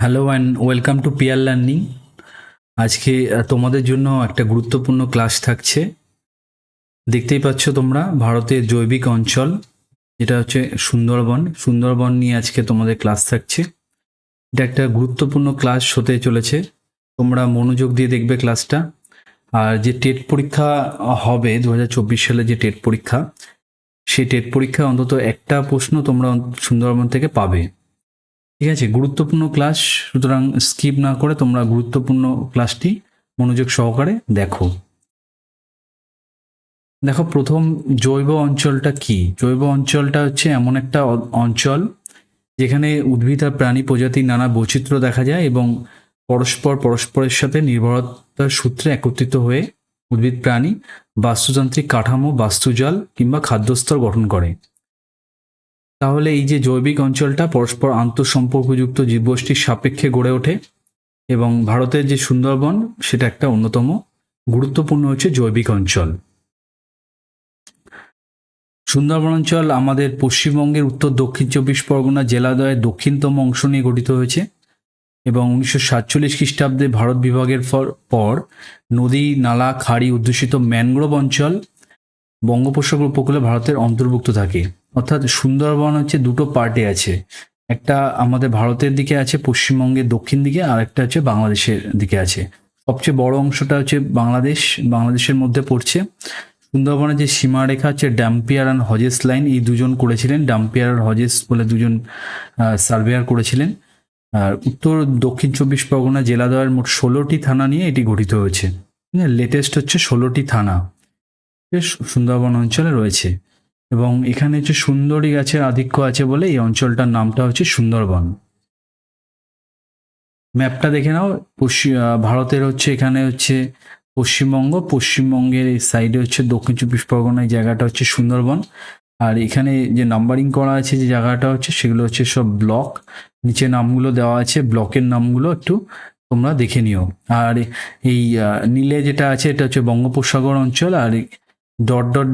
Hello and welcome to peer learning আজকে তোমাদের জন্য একটা গুরুত্বপূর্ণ ক্লাস থাকছে। দেখতেই পাচ্ছ তোমরা, ভারতের জৈবিক অঞ্চল, যেটা হচ্ছে সুন্দরবন। সুন্দরবন নিয়ে আজকে তোমাদের ক্লাস থাকছে। এটা একটা গুরুত্বপূর্ণ ক্লাস হতে চলেছে। তোমরা মনোযোগ দিয়ে দেখবে ক্লাসটা আর যে টেট পরীক্ষা হবে দু হাজার চব্বিশ সালে যে টেট পরীক্ষা, সেই টেট পরীক্ষা অন্তত একটা প্রশ্ন তোমরা সুন্দরবন থেকে পাবে। ঠিক আছে, গুরুত্বপূর্ণ ক্লাস সুতরাং স্কিপ না করে তোমরা গুরুত্বপূর্ণ ক্লাসটি মনোযোগ সহকারে দেখো। দেখো, প্রথম জৈব অঞ্চলটা কি? জৈব অঞ্চলটা হচ্ছে এমন একটা অঞ্চল যেখানে উদ্ভিদ আর প্রাণী প্রজাতির নানা বৈচিত্র্য দেখা যায় এবং পরস্পর পরস্পরের সাথে নির্ভরতার সূত্রে একত্রিত হয়ে উদ্ভিদ প্রাণী বাস্তুতান্ত্রিক কাঠামো, বাস্তুজাল কিংবা খাদ্যস্তর গঠন করে। তাহলে এই যে জৈবিক অঞ্চলটা পরস্পর আন্তঃসম্পর্কযুক্ত জীবগোষ্ঠীর সাপেক্ষে গড়ে ওঠে এবং ভারতের যে সুন্দরবন, সেটা একটা অন্যতম গুরুত্বপূর্ণ হচ্ছে জৈবিক অঞ্চল। সুন্দরবন অঞ্চল আমাদের পশ্চিমবঙ্গের উত্তর দক্ষিণ চব্বিশ পরগনা জেলাদয়ের দক্ষিণতম অংশ নিয়ে গঠিত হয়েছে এবং উনিশশো সাতচল্লিশ খ্রিস্টাব্দে ভারত বিভাগের পর নদী, নালা, খাড়ি অধ্যুষিত ম্যানগ্রোভ অঞ্চল বঙ্গোপসাগর উপকূলে ভারতের অন্তর্ভুক্ত থাকে। অর্থাৎ সুন্দরবন হচ্ছে দুটো পার্টে আছে। একটা আমাদের ভারতের দিকে আছে, পশ্চিমবঙ্গের দক্ষিণ দিকে, আর একটা হচ্ছে বাংলাদেশের দিকে আছে। সবচেয়ে বড় অংশটা হচ্ছে বাংলাদেশ। বাংলাদেশের মধ্যে পড়ছে। সুন্দরবনের যে সীমারেখা হচ্ছে ড্যাম্পিয়ার অ্যান্ড হজেস লাইন এই দুজন করেছিলেন। ডাম্পিয়ার আর হজেস বলে দুজন সার্ভেয়ার করেছিলেন। আর উত্তর দক্ষিণ চব্বিশ পরগনা জেলা জেলাদয়ের মোট ষোলোটি থানা নিয়ে এটি গঠিত হয়েছে। লেটেস্ট হচ্ছে ষোলোটি থানা। সুন্দরবন অঞ্চলে রয়েছে। এবং এখানে হচ্ছে সুন্দরী গাছের আধিক্য আছে বলে এই অঞ্চলটার নামটা হচ্ছে সুন্দরবন। ম্যাপটা দেখে নাও। পশ্চিম ভারতের হচ্ছে এখানে হচ্ছে পশ্চিমবঙ্গ। পশ্চিমবঙ্গের এই সাইডে হচ্ছে দক্ষিণ চব্বিশ পরগনা এই জায়গাটা হচ্ছে সুন্দরবন। আর এখানে যে নাম্বারিং করা আছে যে জায়গাটা হচ্ছে, সেগুলো হচ্ছে সব ব্লক নিচে নামগুলো দেওয়া আছে ব্লকের নামগুলো একটু তোমরা দেখে নিও। আর এই নীলে যেটা আছে, এটা হচ্ছে বঙ্গোপসাগর অঞ্চল। আর ডট ডট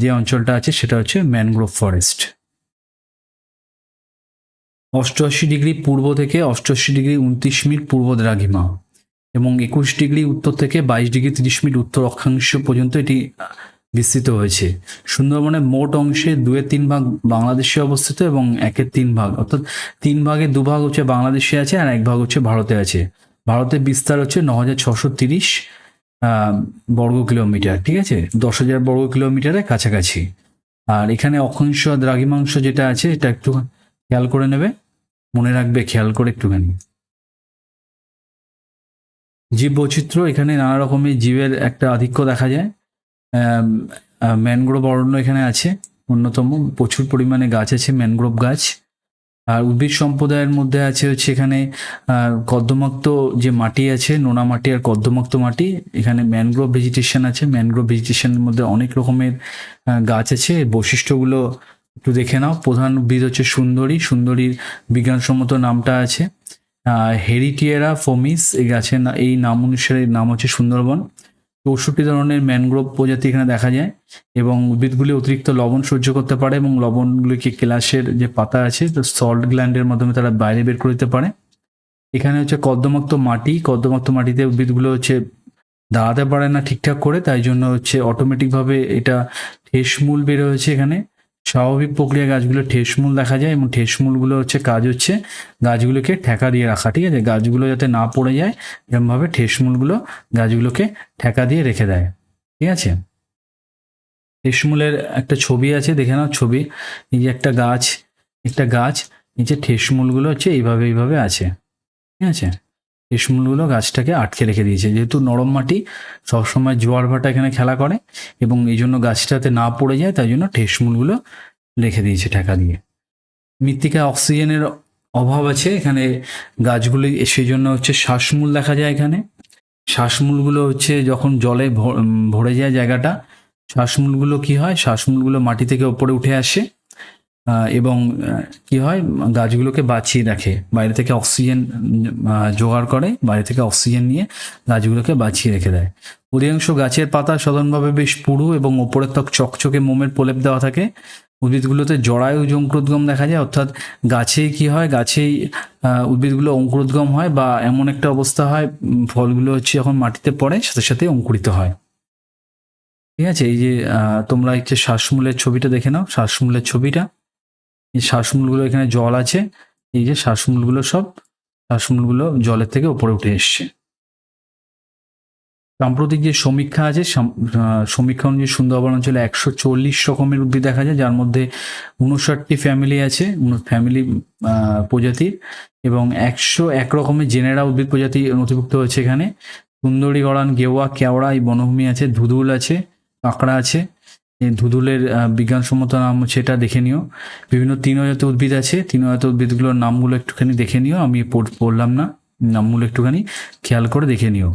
যে অঞ্চলটা আছে সেটা হচ্ছে ম্যানগ্রোভ ফরেস্ট অষ্টআশি ডিগ্রি পূর্ব থেকে অষ্টআশি ডিগ্রি উনত্রিশ মিনিট পূর্ব দ্রাঘিমা এবং একুশ ডিগ্রি উত্তর থেকে বাইশ ডিগ্রি তিরিশ মিনিট উত্তর অক্ষাংশ পর্যন্ত এটি বিস্তৃত হয়েছে। সুন্দরবনের মোট অংশে দুয়ের তিন ভাগ বাংলাদেশে অবস্থিত এবং একের তিন ভাগ, অর্থাৎ তিন ভাগে দু ভাগ হচ্ছে বাংলাদেশে আছে আর এক ভাগ হচ্ছে ভারতে আছে। ভারতের বিস্তার হচ্ছে ন হাজার ছশো তিরিশ বর্গ কিলোমিটার, ঠিক আছে? দশ হাজার বর্গ কিলোমিটারের কাছাকাছি। আর এখানে অক্ষাংশ দ্রাঘিমাংশ যেটা আছে, এটা একটু খেয়াল করে নেবে। মনে রাখবে, খেয়াল করে একটুখানি। জীব বৈচিত্র্য এখানে নানা রকমের জীবের একটা আধিক্য দেখা যায়। ম্যানগ্রোভ অরণ্য এখানে আছে, অন্যতম। প্রচুর পরিমাণে গাছ আছে, ম্যানগ্রোভ গাছ। আর উদ্ভিদ সম্প্রদায়ের মধ্যে আছে হচ্ছে এখানে কর্দমাক্ত যে মাটি আছে, নোনা মাটি আর কর্দমাক্ত মাটি, এখানে ম্যানগ্রোভ ভেজিটেশন আছে। ম্যানগ্রোভ ভেজিটেশনের মধ্যে অনেক রকমের গাছ আছে। বৈশিষ্ট্যগুলো একটু দেখে নাও। প্রধান উদ্ভিদ হচ্ছে সুন্দরী। সুন্দরীর বিজ্ঞানসম্মত নামটা আছে হেরিটিয়েরা ফোমিস এই গাছের এই নাম অনুসারে নাম হচ্ছে সুন্দরবন। চৌষট্টি ধরনের ম্যানগ্রোভ প্রজাতি এখানে দেখা যায় এবং উদ্ভিদগুলি অতিরিক্ত লবণ সহ্য করতে পারে এবং লবণগুলিকে কেলাসের যে পাতা আছে সল্ট গ্ল্যান্ডের মাধ্যমে তারা বাইরে বের করে দিতে পারে। এখানে হচ্ছে কদ্দমাক্ত মাটি কদ্দমাক্ত মাটিতে উদ্ভিদগুলো হচ্ছে দাঁড়াতে পারে না ঠিকঠাক করে, তাই জন্য হচ্ছে অটোমেটিকভাবে এটা ঠেসমূল বের হয়েছে এখানে। স্বাভাবিক প্রক্রিয়া গাছগুলো ঠেসমূল দেখা যায় এবং ঠেসমূলগুলো হচ্ছে কাজ হচ্ছে গাছগুলোকে ঠেকা দিয়ে রাখা, ঠিক আছে? গাছগুলো যাতে না পড়ে যায় এরকমভাবে ঠেসমূলগুলো গাছগুলোকে ঠেকা দিয়ে রেখে দেয়, ঠিক আছে? ঠেসমূলের একটা ছবি আছে, দেখে নাও ছবি। এই যে একটা গাছ একটা গাছ নিচে ঠেসমূলগুলো হচ্ছে এইভাবে এইভাবে আছে, ঠিক আছে? ঠেসমূলগুলো গাছটাকে আটকে রেখে দিয়েছে। যেহেতু নরম মাটি, সবসময় জোয়ার ভাটা এখানে খেলা করে এবং এই জন্য গাছটাতে না পড়ে যায়, তাই জন্য ঠেসমূলগুলো রেখে দিয়েছে ঠেকা দিয়ে। মৃত্তিকা অক্সিজেনের অভাব আছে এখানে গাছগুলি, সেই জন্য হচ্ছে শ্বাসমূল দেখা যায় এখানে। শ্বাসমূলগুলো হচ্ছে যখন জলে ভরে যায় জায়গাটা, শ্বাসমূলগুলো কি হয়? শ্বাসমূলগুলো মাটি থেকে ওপরে উঠে আসে। এবং কি হয়? গাছগুলোকে বাঁচিয়ে রাখে। বাইরে থেকে অক্সিজেন জোগাড় করে, বাইরে থেকে অক্সিজেন নিয়ে গাছগুলোকে বাঁচিয়ে রেখে দেয়। অধিকাংশ গাছের পাতা সাধারণভাবে বেশ পুরু এবং ওপরের ত্বক চকচকে মোমের প্রলেপ দেওয়া থাকে। উদ্ভিদগুলোতে জরায়ু অঙ্কুরোদ্গম দেখা যায়। অর্থাৎ গাছে কি হয়? গাছেই উদ্ভিদগুলো অঙ্কুরোদ্গম হয় বা এমন একটা অবস্থা হয় ফলগুলো হচ্ছে যখন মাটিতে পড়ে, সাথে সাথে অঙ্কুরিত হয়। ঠিক আছে? এই যে তোমরা হচ্ছে শ্বাসমূলের ছবিটা দেখে নাও। শ্বাসমূলের ছবিটা এই শ্বাসমূলগুলো এখানে জল আছে। এই যে শ্বাসমূলগুলো সব, শ্বাসমূলগুলো জলের থেকে উপরে উঠে এসছে। সাম্প্রতিক যে সমীক্ষা আছে সমীক্ষা অনুযায়ী সুন্দরবন অঞ্চলে একশো চল্লিশ রকমের উদ্ভিদ দেখা যায়, যার মধ্যে উনষাটটি ফ্যামিলি আছে ফ্যামিলি প্রজাতির এবং একশো এক রকমের জেনেরা উদ্ভিদ প্রজাতি নথিভুক্ত হয়েছে এখানে। সুন্দরী গড়ান গেওয়া, কেওড়া, এই বনভূমি আছে ধুধুল আছে, কাঁকড়া আছে। এই ধুধুলের বিজ্ঞানসম্মত নাম এটা দেখে নিও। বিভিন্ন তৃণজাত উদ্ভিদ আছে তৃণজাত উদ্ভিদগুলোর নামগুলো একটুখানি দেখে নিও, আমি পড়লাম না, নামগুলো একটুখানি খেয়াল করে দেখে নিও।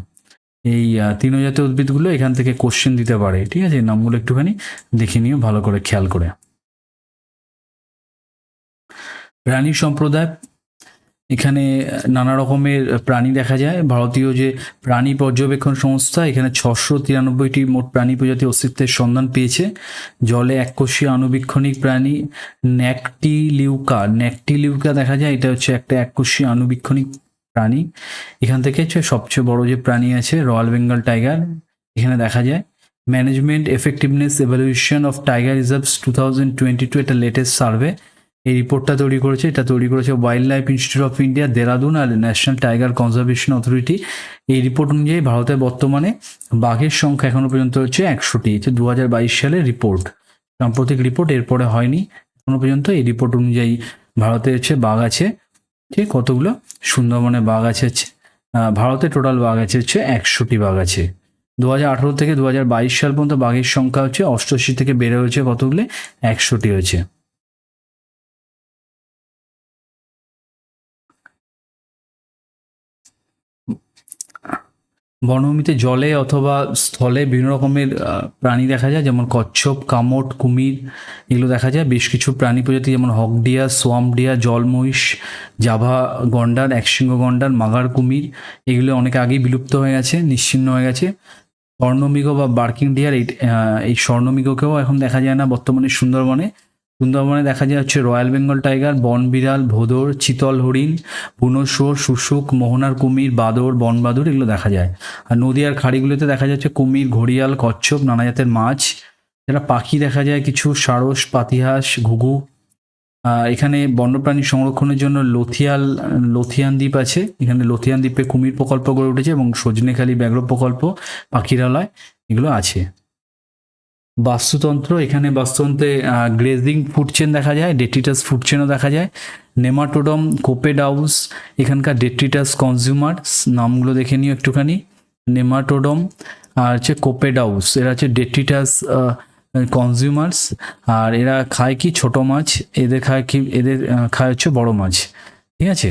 এই তৃণজাত উদ্ভিদগুলো এখান থেকে কোশ্চেন দিতে পারে, ঠিক আছে? নামগুলো একটুখানি দেখে নিও, ভালো করে খেয়াল করে। প্রাণী সম্প্রদায় এখানে নানা রকমের প্রাণী দেখা যায়। ভারতীয় যে প্রাণী পর্যবেক্ষণ সংস্থা, এখানে ছশো তিরানব্বইটি মোট প্রাণী প্রজাতি অস্তিত্বের সন্ধান পেয়েছে। জলে এককোষীয় আণুবীক্ষণিক প্রাণী ন্যাকটিলিউকা। ন্যাকটিলিউকা দেখা যায়, এটা হচ্ছে একটা এককোষীয় আণুবীক্ষণিক প্রাণী। এখান থেকে হচ্ছে সবচেয়ে বড় যে প্রাণী আছে, রয়্যাল বেঙ্গল টাইগার। এখানে দেখা যায়, management effectiveness evaluation of tiger reserves two thousand twenty two, এটা লেটেস্ট সার্ভে এই রিপোর্টটা তৈরি করেছে, এটা তৈরি করেছে wildlife institute of India Dehradun R national tiger conservation authority এই রিপোর্ট অনুযায়ী ভারতে বর্তমানে বাঘের সংখ্যা এখনও পর্যন্ত হচ্ছে একশোটি হচ্ছে দু হাজার বাইশ সালের রিপোর্ট সাম্প্রতিক রিপোর্ট এরপরে হয়নি, এখনও পর্যন্ত এই রিপোর্ট অনুযায়ী ভারতে হচ্ছে বাঘ আছে। ঠিক কতগুলো? সুন্দরবনে বাঘ আছে হচ্ছে ভারতে টোটাল বাঘ আছে হচ্ছে একশোটি বাঘ আছে। দু হাজার আঠারো থেকে দু হাজার বাইশ সাল পর্যন্ত বাঘের সংখ্যা হচ্ছে অষ্টআশি থেকে বেড়ে হয়েছে কতগুলো? একশোটি হয়েছে। বনভূমিতে জলে অথবা স্থলে বিভিন্ন রকমের প্রাণী দেখা যায়, যেমন কচ্ছপ, কামট, কুমির এগুলো দেখা যায়। বেশ কিছু প্রাণী প্রজাতি যেমন হকডিয়া সোয়াম ডিয়া জলমহিষ, জাভা গন্ডার, একশৃঙ্গ গন্ডার, মাগার কুমির এগুলো অনেক আগেই বিলুপ্ত হয়ে গেছে নিশ্চিহ্ন হয়ে গেছে। স্বর্ণমৃগ বা বার্কিং ডিয়ার এই স্বর্ণমৃগকেও এখন দেখা যায় না বর্তমানে সুন্দরবনে। সুন্দরবনে দেখা যায় হচ্ছে রয়্যাল বেঙ্গল টাইগার বন বিড়াল ভোদর, চিতল হরিণ বুনোশুয়োর শুশুক, মোহনার কুমির, বাদর, বনবাদুর এগুলো দেখা যায়। আর নদী আর খাড়িগুলোতে দেখা যাচ্ছে কুমির, ঘড়িয়াল, কচ্ছপ, নানা জাতের মাছ। যারা পাখি দেখা যায়, কিছু সারস, পাতিহাস, ঘুঘু। এখানে বন্যপ্রাণী সংরক্ষণের জন্য লথিয়াল, লথিয়ান দ্বীপ আছে। এখানে লথিয়ান দ্বীপে কুমির প্রকল্প গড়ে উঠেছে এবং সজনেখালি ব্যাঘ্র প্রকল্প, পাখিরালয় এগুলো আছে। বাস্তুতন্ত্র, এখানে বাস্তুতন্ত্রে গ্রেজিং ফুড চেন দেখা যায়, ডেট্রিটাস ফুড চেনও দেখা যায়, নেমাটোডম, কোপেডাউস, এখানকার ডেট্রিটাস কনজিউমার নামগুলো দেখে নিও একটুখানি, নেমাটোডম, আর হচ্ছে কোপেডাউস, এরা হচ্ছে ডেট্রিটাস কনজিউমার্স, আর এরা খায় কি ছোট মাছ, এদের খায় কি, এদের খায় হচ্ছে বড় মাছ, ঠিক আছে?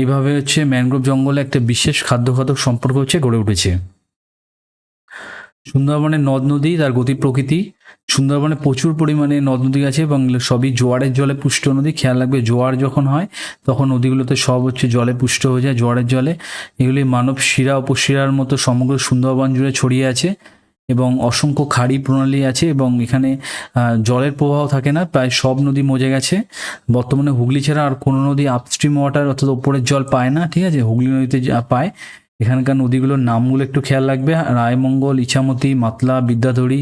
এইভাবে হচ্ছে ম্যানগ্রোভ জঙ্গলে একটা বিশেষ খাদ্যখাদক সম্পর্ক হচ্ছে গড়ে উঠেছে। সুন্দরবনের নদ নদী, তার গতি প্রকৃতি। সুন্দরবনে প্রচুর পরিমাণে নদ নদী আছে এবং সবই জোয়ারের জলে পুষ্ট নদী। খেয়াল রাখবে, জোয়ার যখন হয়, তখন নদীগুলোতে সব হচ্ছে জলে পুষ্ট হয়ে যায়, জোয়ারের জলে। এগুলি মানব শিরা, উপশিরার মতো সমগ্র সুন্দরবন জুড়ে ছড়িয়ে আছে এবং অসংখ্য খাড়ি প্রণালী আছে এবং এখানে জলের প্রবাহ থাকে না, প্রায় সব নদী মজে গেছে। বর্তমানে হুগলি ছাড়া আর কোনো নদী আপস্ট্রিম ওয়াটার অর্থাৎ ওপরের জল পায় না, ঠিক আছে? হুগলি নদীতে যা পায় এখানকার নদীগুলোর নামগুলো একটু খেয়াল রাখবে। রায়মঙ্গল, ইছামতি, মাতলা, বিদ্যাধরী,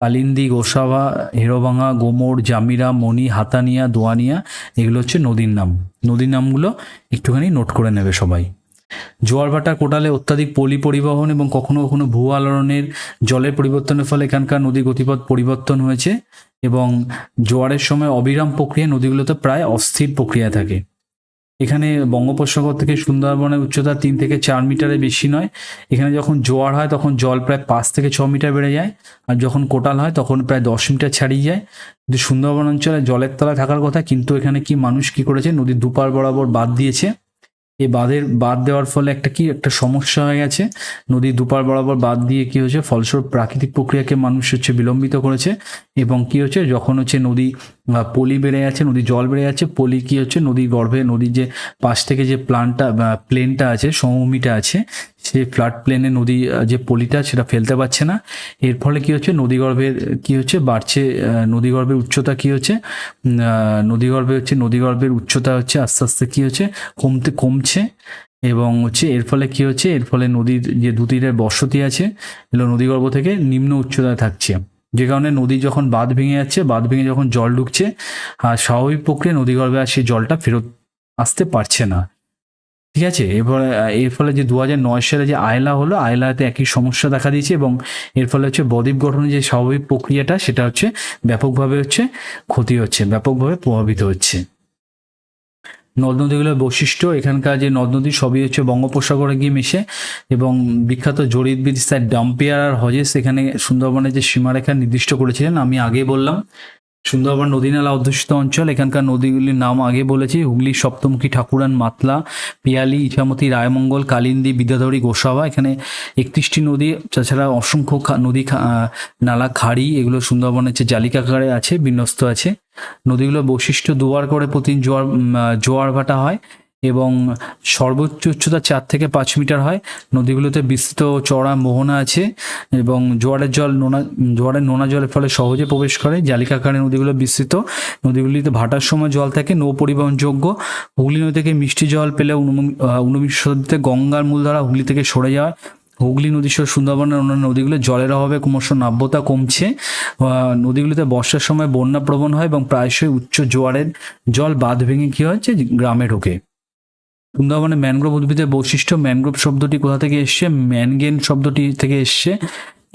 কালিন্দি গোসাভা হেরোভাঙা গোমর, জামিরা, মণি, হাতানিয়া, দোয়ানিয়া, এগুলো হচ্ছে নদীর নাম। নদীর নামগুলো একটুখানি নোট করে নেবে সবাই। জোয়ার ভাটা কোটালে অত্যাধিক পলি পরিবহন এবং কখনো কখনো ভূ আলোড়নের জলের পরিবর্তনের ফলে এখানকার নদী গতিপথ পরিবর্তন হয়েছে এবং জোয়ারের সময় অবিরাম প্রক্রিয়া নদীগুলোতে প্রায় অস্থির প্রক্রিয়া থাকে। এখানে বঙ্গোপসাগর থেকে সুন্দরবনের উচ্চতা তিন থেকে চার মিটারে বেশি নয়। এখানে যখন জোয়ার হয়, তখন জল প্রায় পাঁচ থেকে ছ মিটার বেড়ে যায়। আর যখন কোটাল হয়, তখন প্রায় দশ মিটার ছাড়িয়ে যায়। কিন্তু সুন্দরবন অঞ্চলে জলের তলায় থাকার কথা, কিন্তু এখানে কি মানুষ কি করেছে, নদীর দুপার বরাবর বাঁধ দিয়েছে। এই বাঁধের, বাঁধ দেওয়ার ফলে একটা কি, একটা সমস্যা হয়ে গেছে। নদীর দুপার বরাবর বাঁধ দিয়ে কি হয়েছে, ফলস্বরূপ প্রাকৃতিক প্রক্রিয়াকে মানুষ হচ্ছে বিলম্বিত করেছে। এবং কি হচ্ছে, যখন হচ্ছে নদী পলি বেড়ে যাচ্ছে নদীর জল বেড়ে যাচ্ছে পলি কি হচ্ছে নদীর গর্ভে, নদীর যে পাশ থেকে যে প্লানটা প্লেনটা আছে, সমভূমিটা আছে, সেই ফ্লাড প্লেনে নদী যে পলিটা সেটা ফেলতে পারছে না। এর ফলে কি হচ্ছে নদীগর্ভের কি হচ্ছে, বাড়ছে নদীগর্ভের উচ্চতা কি হচ্ছে নদীগর্ভে হচ্ছে নদীগর্ভের উচ্চতা হচ্ছে, আস্তে আস্তে কি হচ্ছে, কমতে কমছে। এবং হচ্ছে এর ফলে কি হচ্ছে, এর ফলে নদীর যে দু তীরের বসতি আছে, এগুলো নদীগর্ভ থেকে নিম্ন উচ্চতায় থাকছে। যে কারণে নদী যখন বাঁধ ভেঙে যাচ্ছে, বাঁধ ভেঙে যখন জল ঢুকছে আর স্বাভাবিক প্রক্রিয়া নদীগর্ভে আর সেই জলটা ফেরত আসতে পারছে না। ঠিক আছে? এরপর এর ফলে যে দু হাজার নয় সালে যে আয়লা হলো, আয়লাতে একই সমস্যা দেখা দিয়েছে এবং এর ফলে হচ্ছে বদ্বীপ গঠনের যে স্বাভাবিক প্রক্রিয়াটা, সেটা হচ্ছে ব্যাপকভাবে হচ্ছে ক্ষতি হচ্ছে, ব্যাপকভাবে প্রভাবিত হচ্ছে। নদ নদীগুলোর বৈশিষ্ট্য, এখানকার যে নদ নদী সবই হচ্ছে বঙ্গোপসাগরে গিয়ে মিশে এবং বিখ্যাত জরিদবিদ স্যার ডাম্পিয়ার আর হজেস, এখানে সুন্দরবনের যে সীমারেখা নির্দিষ্ট করেছিলেন, আমি আগেই বললাম। সুন্দরবন নদীনালা অধ্যুষিত অঞ্চল। এখানকার নদীগুলির নাম আগে বলেছি, হুগলি, সপ্তমুখী, ঠাকুরান, মাতলা, পিয়ালি, ইছামতি, রায়মঙ্গল, কালিন্দী, বিদ্যাধরী, গোসাবা। এখানে একত্রিশটি নদী, তাছাড়া অসংখ্য নদী নালা, খাড়ি, এগুলো সুন্দরবনের যে জালিকাকারে আছে, বিন্যস্ত আছে। নদীগুলো বৈশিষ্ট্য দুয়ার করে প্রতিদিন জোয়ার জোয়ার ভাটা হয়। এবং সর্বোচ্চ উচ্চতা চার থেকে পাঁচ মিটার হয়। নদীগুলোতে বিস্তৃত চড়া মোহনা আছে এবং জোয়ারের জল নোনা, জোয়ারের নোনা জলের ফলে সহজে প্রবেশ করে। জালিকাকারে নদীগুলো বিস্তৃত। নদীগুলিতে ভাটার সময় জল থাকে নৌ পরিবহনযোগ্য হুগলি নদী থেকে মিষ্টি জল পেলে ঊনবিংশ শতাব্দীতে গঙ্গার মূলধারা হুগলি থেকে সরে যায় হুগলি নদী সহ সুন্দরবনের অন্যান্য নদীগুলো জলের অভাবে ক্রমশ নাব্যতা কমছে। নদীগুলিতে বর্ষার সময় বন্যা প্রবণ হয় এবং প্রায়শই উচ্চ জোয়ারের জল বাঁধ ভেঙে কী হচ্ছে গ্রামে ঢোকে। সুন্দরবনে ম্যানগ্রোভ উদ্ভিদের বৈশিষ্ট্য ম্যানগ্রোভ শব্দটি কোথা থেকে এসছে? ম্যানগেন শব্দটি থেকে এসছে।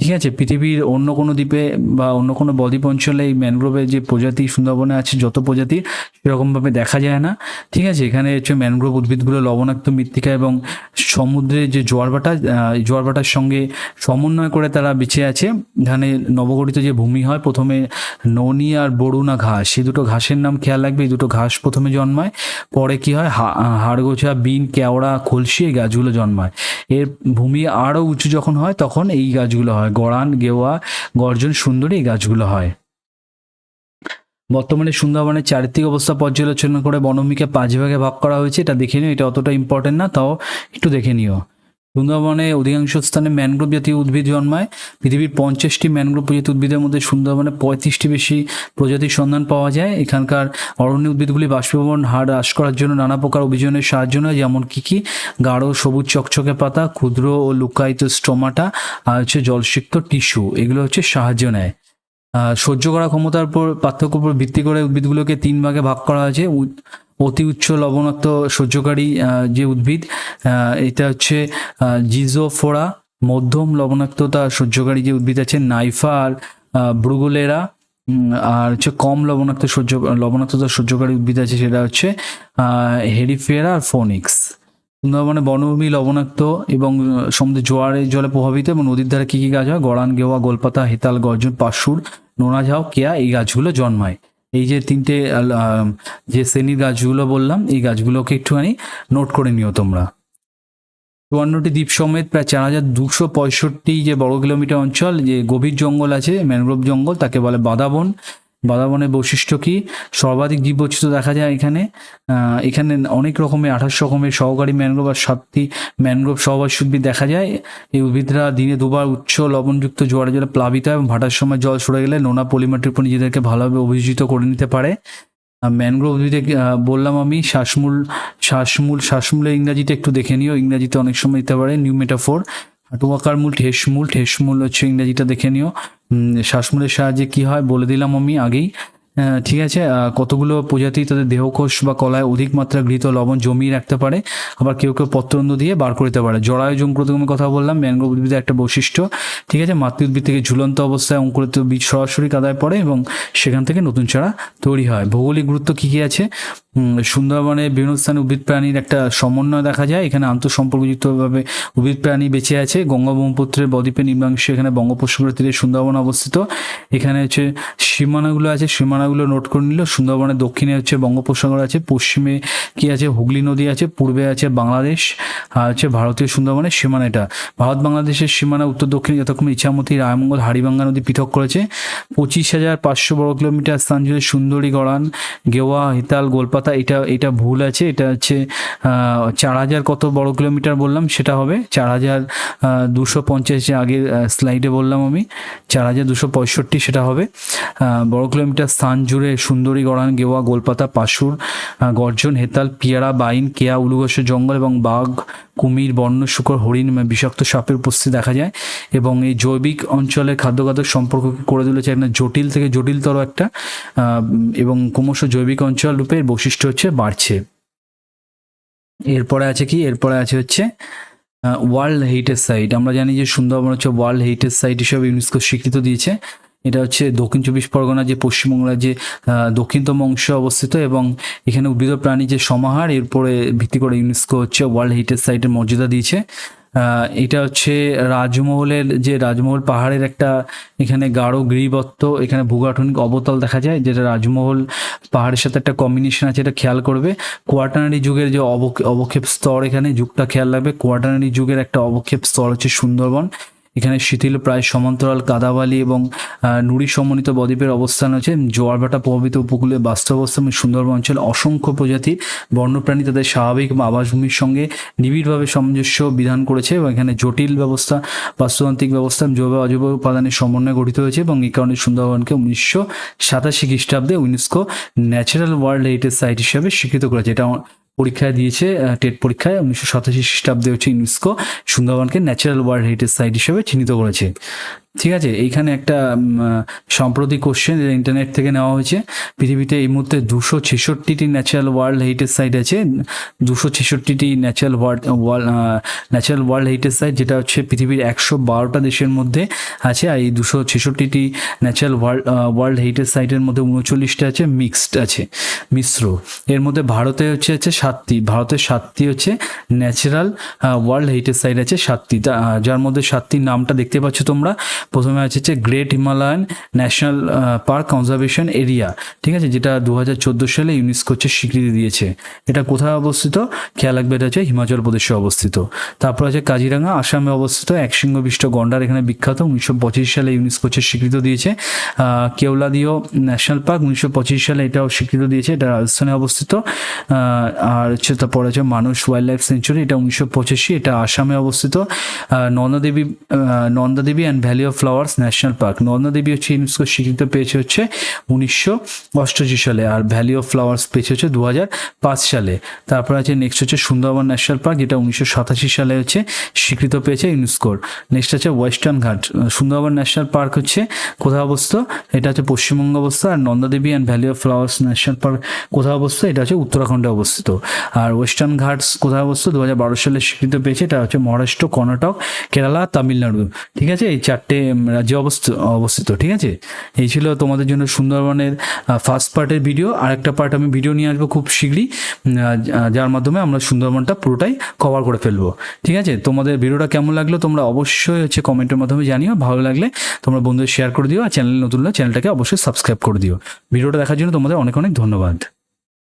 ঠিক আছে, পৃথিবীর অন্য কোনো দ্বীপে বা অন্য কোনো বদ্বীপ অঞ্চলে এই ম্যানগ্রোভের যে প্রজাতি সুন্দরবনে আছে, যত প্রজাতি, সেরকমভাবে দেখা যায় না। ঠিক আছে, এখানে হচ্ছে ম্যানগ্রোভ উদ্ভিদগুলো লবণাক্ত মৃত্তিকা এবং সমুদ্রের যে এই জোয়ারভাটার সঙ্গে সমন্বয় করে তারা বেঁচে আছে। এখানে নবগঠিত যে ভূমি হয়, প্রথমে ননি আর বরুণা ঘাস। সেই দুটো ঘাসের নাম খেয়াল রাখবে, এই দুটো ঘাস প্রথমে জন্মায়, পরে কি হয় হাড়গোছা, বিন, কেওড়া খলসি এই গাছগুলো জন্মায়। এর ভূমি আরও উঁচু যখন হয়, তখন এই গাছগুলো হয়। গড়ান, গেওয়া, গর্জন সুন্দরী এই গাছগুলো হয়। বর্তমানে সুন্দরবনের চারিত্রিক অবস্থা পর্যালোচনা করে বনভূমিকে পাঁচ ভাগে ভাগ করা হয়েছে। এটা দেখে নিও, এটা অতটা ইম্পর্টেন্ট না, তাও একটু দেখে নিও। সুন্দরবনে অধিকাংশ স্থানে ম্যানগ্রোভ জাতীয় উদ্ভিদ জন্মায়। পৃথিবীর পঞ্চাশটি ম্যানগ্রোভ প্রজাতি উদ্ভিদের মধ্যে সুন্দরবনে পঁয়ত্রিশটি বেশি প্রজাতির সন্ধান পাওয়া যায়। এখানকার অরণ্য উদ্ভিদগুলি বাষ্পীভবন হার হ্রাস করার জন্য নানা প্রকার অভিযানের সাহায্য নেয়, যেমন কি কি? গাঢ় সবুজ চকচকে পাতা, ক্ষুদ্র ও লুকায়িত স্টোমাটা আর হচ্ছে জলসিক্ত টিস্যু, এগুলো হচ্ছে সাহায্য নেয়। সহ্য করা ক্ষমতার উপর পার্থক্য উপর ভিত্তি করে উদ্ভিদগুলোকে তিন ভাগে ভাগ করা হয়েছে। অতি উচ্চ লবণাক্ত সহ্যকারী যে উদ্ভিদ এটা হচ্ছে জিজোফোরা মধ্যম লবণাক্ততা সহ্যকারী যে উদ্ভিদ আছে নাইফা আর ব্রুগুলেরা আর হচ্ছে কম লবণাক্ত সহ্য লবণাক্ততা সহ্যকারী উদ্ভিদ আছে সেটা হচ্ছে হেরিফেরা আর ফোনিক্স। সুন্দরবনে বনভূমি লবণাক্ত এবং আহ, সমুদ্রের জোয়ারের জলে প্রভাবিত এবং নদীর ধারে কী কী গাছ হয়? গড়ান গেওয়া গোলপাতা হেতাল গর্জন পাশুর নোনা ঝাউ কেয়া এই গাছগুলো জন্মায়। এই যে তিনটে যে শ্রেণির গাছগুলো বললাম, এই গাছগুলোকে একটুখানি নোট করে নিও তোমরা। চুয়ান্নটি দ্বীপ সমেত প্রায় চার হাজার দুশো পঁয়ষট্টি যে বর্গ কিলোমিটার অঞ্চল, যে গভীর জঙ্গল আছে, ম্যানগ্রোভ জঙ্গল, তাকে বলে বাদাবন। বাদাবনের বৈশিষ্ট্য কি? সর্বাধিক জীববৈচিত্র্য দেখা যায় এখানে। এখানে অনেক রকমের, আঠাশ রকমের সহকারী ম্যানগ্রোভ আর সাতটি ম্যানগ্রোভ সহবাসী উদ্ভিদ দেখা যায়। এই উদ্ভিদরা দিনে দুবার উচ্চ লবণযুক্ত জোয়ারে জলে প্লাবিত এবং ভাটার সময় জল সরে গেলে নোনা পলিমাটির উপর নিজেদেরকে ভালোভাবে অভিযোজিত করে নিতে পারে। ম্যানগ্রোভ উদ্ভিদে বললাম আমি, শ্বাসমূল শ্বাসমূল, শ্বাসমূলের ইংরাজিটা একটু দেখে নিও। ইংরাজিতে অনেক সময় দিতে পারে, নিউ মেটাফোর। হাঁটুয়াকার মূল ঠেসমূল ঠেসমূল হচ্ছে ইংরেজিটা দেখে নিও। শ্বাসমূলের সাহায্যে কি হয়? বলে দিলাম আমি আগেই। ঠিক আছে। কতগুলো প্রজাতি তাদের দেহকোষ বা কলায় অধিক মাত্রা গৃহীত লবণ জমিয়ে রাখতে পারে? আবার কেউ কেউ পত্রন্দ দিয়ে বার করতে পারে। জরায়ু প্রথমে কথা বললাম, ম্যানগ্রোভ উদ্ভিদের একটা বৈশিষ্ট্য। ঠিক আছে মাতৃ উদ্ভিদ থেকে ঝুলন্ত অবস্থায় অঙ্কুরিত বীজ সরাসরি কাদায় পড়ে এবং সেখান থেকে নতুন চারা তৈরি হয়। ভৌগোলিক গুরুত্ব কী কী আছে? সুন্দরবনে বিভিন্ন স্থানে উদ্ভিদ প্রাণীর একটা সমন্বয় দেখা যায়। এখানে আন্তঃসম্পর্কযুক্তভাবে উদ্ভিদ প্রাণী বেঁচে আছে। গঙ্গা ব্রহ্মপুত্রের বদ্বীপের নিম্নাংশে এখানে বঙ্গোপসাগরের তীরে সুন্দরবন অবস্থিত। এখানে হচ্ছে সীমানাগুলো আছে। সীমানা সীমানাগুলো নোট করে নিল। সুন্দরবনের দক্ষিণে হচ্ছে বঙ্গোপসাগর আছে, পশ্চিমে কি আছে? হুগলি নদী আছে, পূর্বে আছে বাংলাদেশ, আর হচ্ছে ভারতীয় সুন্দরবনের সীমানা এটা। ভারত বাংলাদেশের সীমানা উত্তর দক্ষিণে যথাক্রমে ইছামতি, রায়মঙ্গল হাড়িভাঙ্গা নদী পৃথক করেছে। পঁচিশ হাজার পাঁচশো বর্গ কিলোমিটার স্থান জুড়ে সুন্দরী, গড়ান, গেওয়া, হিতাল, গোলপাতা, এটা এটা ভুল আছে। এটা হচ্ছে চার হাজার কত বড় কিলোমিটার বললাম, সেটা হবে। চার হাজার দুশো পঞ্চাশ আগের স্লাইডে বললাম আমি। চার হাজার দুশো পঁয়ষট্টি সেটা হবে। বড় কিলোমিটার স্থান জুড়ে সুন্দরী গড়ান, গেওয়া, গোলপাতা পাশুর গর্জন, হেতাল, পিয়ারা, বাইন, কেয়া উলুঘোষের জঙ্গল এবং বাঘ, কুমির বন্য শুকর, হরিণ, বিষাক্ত সাপের উপস্থিতি দেখা যায়। এবং এই জৈবিক অঞ্চলের খাদ্যখাদ্য সম্পর্ককে করে তুলেছে একটা জটিল থেকে জটিলতর একটা এবং ক্রমশ জৈবিক অঞ্চল রূপে বৈশিষ্ট্য হচ্ছে বাড়ছে। এরপরে আছে কি? এরপরে আছে হচ্ছে ওয়ার্ল্ড হেরিটেজ সাইট। আমরা জানি যে সুন্দরবন হচ্ছে ওয়ার্ল্ড হেরিটেজ সাইট হিসেবে ইউনেস্কো স্বীকৃত দিয়েছে। এটা হচ্ছে দক্ষিণ চব্বিশ পরগনা, যে পশ্চিমবঙ্গ যে দক্ষিণতম অংশে অবস্থিত এবং এখানে উদ্ভিদ প্রাণী যে সমাহার, এরপরে ভিত্তি করে ইউনেস্কো হচ্ছে ওয়ার্ল্ড হেরিটেজ সাইটের মর্যাদা দিয়েছে। এটা হচ্ছে রাজমহলের যে রাজমহল পাহাড়ের একটা, এখানে গাঢ় গিরিবত্ত এখানে ভূগাঠনিক অবতল দেখা যায়, যেটা রাজমহল পাহাড়ের সাথে একটা কম্বিনেশন আছে, এটা খেয়াল করবে। কোয়াটানারি যুগের যে অবক- অবক্ষেপ স্তর এখানে, যুগটা খেয়াল রাখবে। কোয়াটানারি যুগের একটা অবক্ষেপ স্তর হচ্ছে সুন্দরবন। এখানে শিথিল প্রায় সমান্তরাল কাদাবালি এবং নুড়ি সমন্বিত বদ্বীপের অবস্থান আছে জোয়ারভাটা প্রভাবিত উপকূলে বাস্তব অবস্থান এবং সুন্দরবন অঞ্চল অসংখ্য প্রজাতির বন্যপ্রাণী তাদের স্বাভাবিক বা আবাসভূমির সঙ্গে নিবিড়ভাবে সামঞ্জস্য বিধান করেছে এবং এখানে জটিল ব্যবস্থা, বাস্তুতান্ত্রিক ব্যবস্থা, জৈব অজৈব উপাদানের সমন্বয়ে গঠিত হয়েছে এবং এই কারণে সুন্দরবনকে উনিশশো সাতাশি খ্রিস্টাব্দে UNESCO natural world heritage site হিসেবে স্বীকৃত করেছে। এটা পরীক্ষায় দিয়েছে টেট পরীক্ষায় উনিশশো সাতাশি খ্রিস্টাব্দে হচ্ছে ইউনেস্কো সুন্দরবনকে ন্যাচারাল ওয়ার্ল্ড হেরিটেজ সাইট হিসেবে চিহ্নিত করেছে। ঠিক আছে? এইখানে একটা সাম্প্রতিক কোশ্চেন ইন্টারনেট থেকে নেওয়া হয়েছে। পৃথিবীতে এই মুহূর্তে দুশো ছেষট্টিটি ন্যাচারাল ওয়ার্ল্ড হেরিটেজ সাইট আছে। দুশো ছেষট্টিটি natural world world natural world heritage site যেটা হচ্ছে পৃথিবীর একশো বারোটা দেশের মধ্যে আছে। আর এই দুশো ছেষট্টিটি ন্যাচারাল ওয়ার্ল্ড ওয়ার্ল্ড হেরিটেজ সাইটের মধ্যে উনচল্লিশটা আছে মিক্সড আছে, মিশ্র। এর মধ্যে ভারতে হচ্ছে হচ্ছে সাতটি। ভারতের সাতটি হচ্ছে ন্যাচারাল ওয়ার্ল্ড হেরিটেজ সাইট আছে সাতটি। যার মধ্যে সাতটির নামটা দেখতে পাচ্ছ তোমরা। প্রথমে আছে হচ্ছে great Himalayan national park conservation area ঠিক আছে? যেটা দু হাজার চোদ্দ সালে ইউনেস্কো হচ্ছে স্বীকৃতি দিয়েছে। এটা কোথায় অবস্থিত? খেয়াল রাখবে এটা হচ্ছে হিমাচল প্রদেশে অবস্থিত। তারপর আছে কাজিরাঙ্গা আসামে অবস্থিত একশৃঙ্গ বিষ্ট গন্ডার, এখানে বিখ্যাত। উনিশশো পঁচিশ সালে ইউনেস্কো হচ্ছে স্বীকৃত দিয়েছে। কেওলাদিও ন্যাশনাল পার্ক উনিশশো পঁচিশ সালে এটাও স্বীকৃত দিয়েছে। এটা রাজস্থানে অবস্থিত। আর হচ্ছে তারপর আছে মানুষ ওয়াইল্ড লাইফ সেঞ্চুরি এটা উনিশশো পঁচাশি, এটা আসামে অবস্থিত। Nanda Devi Nanda Devi and valley of flowers national park. Nanda Devi হচ্ছে ইউনেস্কো স্বীকৃত পেয়েছে হচ্ছে উনিশশো অষ্টআশি সালে আর ভ্যালি অফ ফ্লাওয়ার্স পেয়েছে হচ্ছে দু হাজার পাঁচ সালে। তারপর আছে নেক্সট হচ্ছে সুন্দরবন ন্যাশনাল পার্ক, যেটা উনিশশো সাতাশি সালে হচ্ছে স্বীকৃত পেয়েছে ইউনেস্কোর। নেক্সট আছে ওয়েস্টার্ন ঘাট। সুন্দরবন ন্যাশনাল পার্ক হচ্ছে কোথায় অবস্থিত? এটা হচ্ছে পশ্চিমবঙ্গ অবস্থা আর Nanda Devi and valley of flowers national park কোথায় অবস্থিত? এটা হচ্ছে উত্তরাখণ্ডে অবস্থিত। আর ওয়েস্টার্ন ঘাটস কোথায় অবস্থিত? দু সালে স্বীকৃত পেয়েছে। এটা হচ্ছে মহারাষ্ট্র, কর্ণাটক, কেরালা, তামিলনাড়ু। ঠিক আছে? এই চারটে রাজ্যে অবস্থিত অবস্থিত, ঠিক আছে? এই ছিল তোমাদের জন্য সুন্দরবনের ফার্স্ট পার্টের ভিডিও আর একটা পার্ট আমি ভিডিও নিয়ে আসব খুব শীঘ্রই যার মাধ্যমে আমরা সুন্দরবনটা পুরোটাই কভার করে ফেলব। ঠিক আছে? তোমাদের ভিডিওটা কেমন লাগল তোমরা অবশ্যই হচ্ছে কমেন্টের মাধ্যমে জানিও। ভালো লাগলে তোমরা বন্ধুদের শেয়ার করে দিও। আর চ্যানেল নতুন চ্যানেলটাকে অবশ্যই সাবস্ক্রাইব করে দিও। ভিডিওটা দেখার জন্য তোমাদের অনেক অনেক ধন্যবাদ।